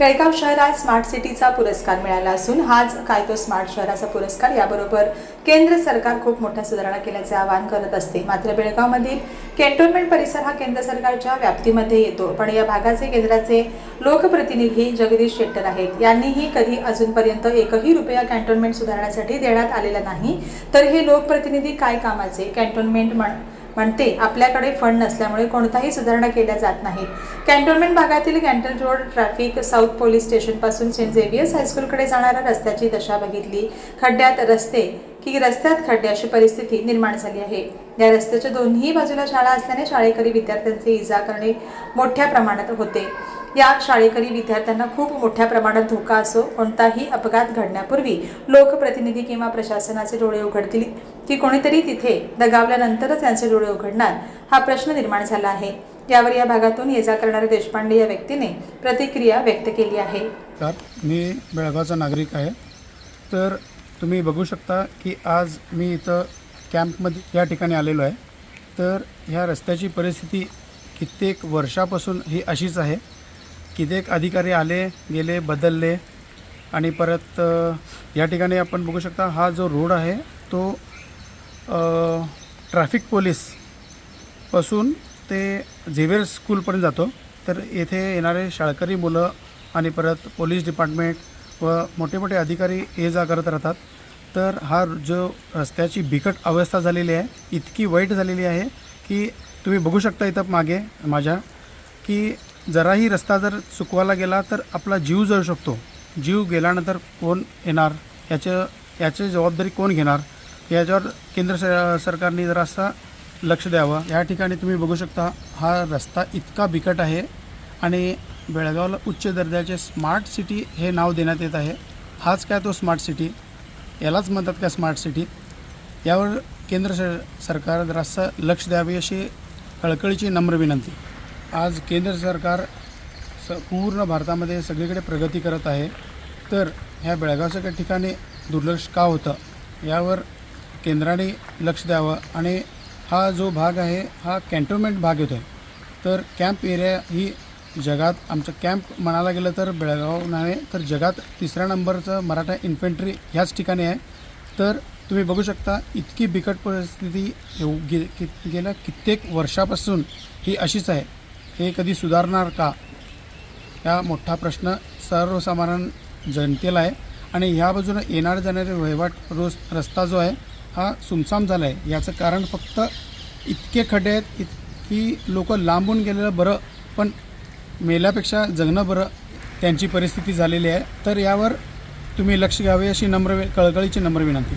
केळगाव शहरात स्मार्ट सिटीचा पुरस्कार मिळाला असून हाच काय तो स्मार्ट शहराचा पुरस्कार? याबरोबर केंद्र सरकार खूप मोठ्या सुधारणा केल्याचे आवाहन करत असते. मात्र बेळगावमधील कॅन्टोन्मेंट परिसर हा केंद्र सरकारच्या व्याप्तीमध्ये येतो. पण या भागाचे केंद्राचे लोकप्रतिनिधी जगदीश शेट्टर आहेत. यांनीही कधी अजूनपर्यंत एकही रुपया कॅन्टोन्मेंट सुधारण्यासाठी देण्यात आलेला नाही. तर हे लोकप्रतिनिधी काय कामाचे? कॅन्टोन्मेंट म्हण म्हणते आपल्याकडे फंड नसल्यामुळे कोणताही सुधारणा केल्या जात नाहीत. कॅन्टोन्मेंट भागातील कॅन्टल रोड ट्रॅफिक साऊथ पोलीस स्टेशनपासून सेंट झेवियर्स हायस्कूलकडे जाणाऱ्या रस्त्याची दशा बघितली. खड्ड्यात रस्ते की रस्त्यात खड्डे अशी परिस्थिती निर्माण झाली आहे. या रस्त्याच्या दोन्ही बाजूला शाळा असल्याने शाळेकरी विद्यार्थ्यांचे इजा करणे मोठ्या प्रमाणात होते. या शाळेकरी विद्यार्थ्यांना खूप मोठ्या प्रमाणात धोका असो कोणताही अपघात घडण्यापूर्वी लोकप्रतिनिधी किंवा प्रशासनाचे डोळे उघडतील की कोणीतरी तिथे दगावल्यानंतरच त्यांचे डोळे उघडणार हा प्रश्न निर्माण झाला आहे. यावर या भागातून ये जा करणाऱ्या देशपांडे या व्यक्तीने प्रतिक्रिया व्यक्त केली आहे. तर मी बेळगावचा नागरिक आहे. तर तुम्ही बघू शकता की आज मी इथं कॅम्पमध्ये या ठिकाणी आलेलो आहे. तर ह्या रस्त्याची परिस्थिती कित्येक वर्षापासून ही अशीच आहे. कित्येक अधिकारी आले गेले बदलले आणि परत या ठिकाणी आपण बघू शकता हा जो रोड आहे तो ट्रॅफिक पोलीसपासून ते झेवियर स्कूलपर्यंत जातो. तर येथे येणारे शाळकरी मुलं आणि परत पोलीस डिपार्टमेंट व मोठे मोठे अधिकारी ये जा करत राहतात. तर हा जो रस्त्याची बिकट अवस्था झालेली आहे इतकी वाईट झालेली आहे की तुम्ही बघू शकता इथं मागे माझ्या की जराही रस्ता जर चुकवायला गेला तर आपला जीव जळू शकतो. जीव गेल्यानंतर कोण येणार? याचं याची जबाबदारी कोण घेणार? याच्यावर केंद्र स सरकारने जरासा लक्ष द्यावं. या ठिकाणी तुम्ही बघू शकता हा रस्ता इतका बिकट आहे आणि बेळगावला उच्च दर्जाचे स्मार्ट सिटी हे नाव देण्यात येत आहे. हाच काय तो स्मार्ट सिटी? यालाच म्हणतात का स्मार्ट सिटी? यावर केंद्र स सरकार जरासं लक्ष द्यावे अशी कळकळीची नम्र विनंती. आज केंद्र सरकार स पूर्ण भारतामध्ये सगळीकडे प्रगती करत आहे. तर ह्या बेळगावसारख्या ठिकाणी दुर्लक्ष का होतं? यावर केंद्राने लक्ष द्यावं आणि हा जो भाग आहे हा कॅन्टोन्मेंट भाग येतो आहे तर कॅम्प एरिया ही जगात आमचं कॅम्प म्हणायला गेलं तर बेळगाव नव्हे तर जगात तिसऱ्या नंबरचं मराठा इन्फेंट्री ह्याच ठिकाणी आहे. तर तुम्ही बघू शकता इतकी बिकट परिस्थिती येऊ गे गेल्या कित्येक वर्षापासून ही अशीच आहे. हे कधी सुधारणार का? हा मोठा प्रश्न सर्वसाधारण जनतेला आहे. आणि ह्या बाजूनं येणार जाणारे वहिवाट रोज रस्ता जो आहे हा सुमसाम झाला आहे याचं कारण फक्त इतके खड्डे आहेत इतकी लोक लांबून गेलेलं बरं पण मेल्यापेक्षा जगणं बरं त्यांची परिस्थिती झालेली आहे. तर यावर तुम्ही लक्ष घ्यावे अशी नम्र कळकळीची नम्र विनंती.